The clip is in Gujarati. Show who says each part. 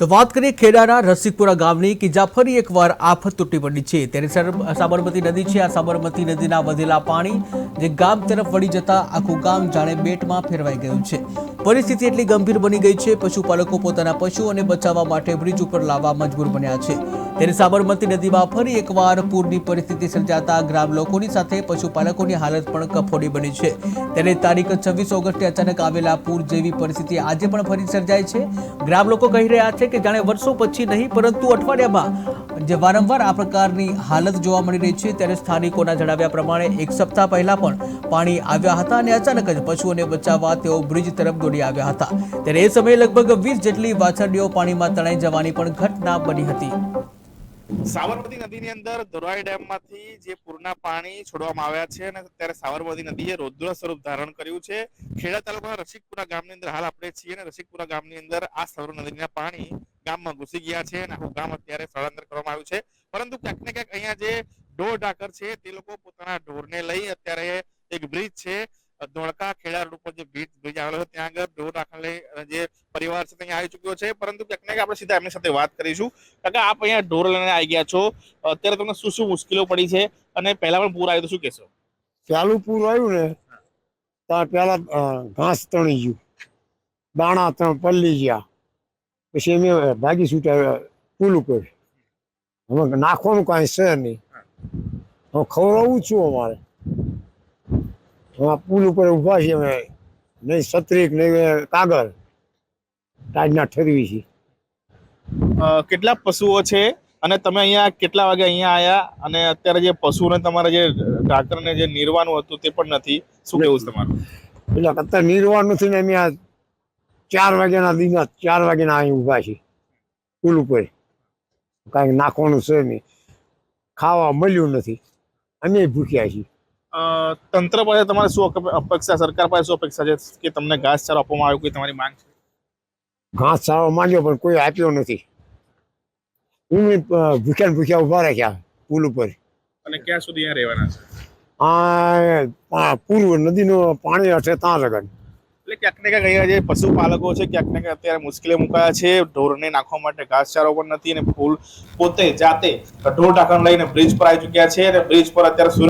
Speaker 1: તો વાત કરીએ ખેડાના રસિકપુરા ગામની કે જ્યાં ફરી એકવાર આફત તૂટી પડી છે. ત્યારે સાબરમતી નદી છે. આ સાબરમતી નદીના વધેલા પાણી જે ગામ તરફ વળી જતા આખું ગામ જાણે બેટમાં ફેરવાઈ ગયું છે. પરિસ્થિતિ એટલી ગંભીર બની ગઈ છે, પશુપાલકો પોતાના પશુઓને બચાવવા માટે બ્રિજ ઉપર લાવવા મજબૂર બન્યા છે. ત્યારે સાબરમતી નદીમાં ફરી એકવાર પૂરની પરિસ્થિતિ સર્જાતા ગ્રામ લોકોની સાથે પશુપાલકોની હાલત પણ કફોડી બની છે. ત્યારે તારીખ છવ્વીસ ઓગસ્ટે અચાનક આવેલા પૂર જેવી પરિસ્થિતિ આજે પણ ફરી સર્જાય છે. ગ્રામ લોકો કહી રહ્યા છે કે જાણે વર્ષો પછી નહીં, પરંતુ અઠવાડિયામાં જે વારંવાર આ પ્રકારની હાલત જોવા મળી રહી છે, ત્યારે સ્થાનિકોના જણાવ્યા પ્રમાણે એક સપ્તાહ પહેલા પણ પાણી આવ્યા હતા અને અચાનક જ પશુઓને બચાવવા તેઓ બ્રિજ તરફ દોડી આવ્યા હતા. ત્યારે એ સમયે લગભગ વીસ જેટલી વાછરડીઓ પાણીમાં તણાઈ જવાની પણ ઘટના બની હતી.
Speaker 2: સાબરમતી નદીની અંદર ધોરાઈ ડેમમાંથી જે પૂરના પાણી છોડવામાં આવ્યા છે અને અત્યારે સાબરમતી નદીએ રૌદ્ર સ્વરૂપ ધારણ કર્યું છે. ખેડા તાલુકાના રસિકપુરા ગામની અંદર હાલ આપણે છીએ અને રસિકપુરા ગામની અંદર આ સાબરમતી નદીના પાણી ગામમાં ઘૂસી ગયા છે અને આખું ગામ અત્યારે સ્થળાંતર કરવામાં આવ્યું છે. પરંતુ ક્યાંક ને ક્યાંક અહીંયા જે ઢોર ઢાકર છે તે લોકો પોતાના ઢોરને લઈ અત્યારે એક બ્રિજ છે. ધોળકા ખેડા રોડ ઉપર જે બ્રિજ બ્રિજ આવેલો છે ત્યાં આગળ ઢોર લઈ જે પરિવાર છે ત્યાં આવી ચુક્યો છે. પરંતુ ક્યાંક ને આપણે સીધા એમની સાથે વાત કરીશું. કાકા આપ અહીંયા ઢોર લઈને આવી ગયા છો. અત્યારે તમને શું શું મુશ્કેલીઓ પડી છે? અને પહેલા પણ પૂર આવ્યું તો શું કહેશો?
Speaker 3: પહેલું પૂર આવ્યું ને ત્યાં પહેલા ઘાસ તણી ગયું. દાણા ત્રણ પલ્લી ગયા. પછી અમે ભાગી છૂટ્યા પુલ ઉપર. હવે નાખવાનું કાંઈ છે નહીં. હું ખવડાવવું છું અમારે. આ પુલ ઉપર ઊભા છીએ અમે. નહીં સત્રીક નહીં કાગળ. ટાઈડના ઠરવી છે
Speaker 2: કેટલા પશુઓ છે? અને તમે અહીંયા કેટલા વાગે અહીંયા આવ્યા અને અત્યારે જે પશુને તમારે જે ડાક્ટરને જે નિર્વાનું હતું તે પણ નથી. શું કહેવું છે તમારું?
Speaker 3: એટલે અત્યારે નિર્વાણ નથી ને અમે આ ચાર વાગ્યાના દિના ચાર વાગ્યાના અહીં ઊભા છીએ. પુલ ઉપર. કાંઈક નાખવાનું છે નહીં. ખાવા મળ્યું નથી. અમે ભૂખ્યા છીએ.
Speaker 2: તંત્ર પાસે તમારે શું અપેક્ષા સરકાર પાસે શું અપેક્ષા છે કે તમને ઘાસચારો આપવામાં આવ્યો કોઈ તમારી માંગ છે?
Speaker 3: ઘાસ સારો માંગ્યો પણ કોઈ આપ્યો નથી. હું ભૂખ્યા ભૂખ્યા ઊભા રાખ્યા પુલ ઉપર.
Speaker 2: અને ક્યાં સુધી અહીંયા રહેવાના છે?
Speaker 3: આ આ પૂર્વ નદીનું પાણી હશે ત્યાં લગન
Speaker 2: એટલે ક્યાંક ને ક્યાંક અહીંયા જે પશુપાલકો છે, ક્યાંક ને ક્યાંક અત્યારે મુશ્કેલી મુકાયા છે. ઢોરને નાખવા માટે ઘાસચારો પણ નથી અને ફૂલ પોતે જાતે ઢોર ઢાંકણ લઈને બ્રિજ પર આવી ચુક્યા છે અને બ્રિજ પર અત્યારે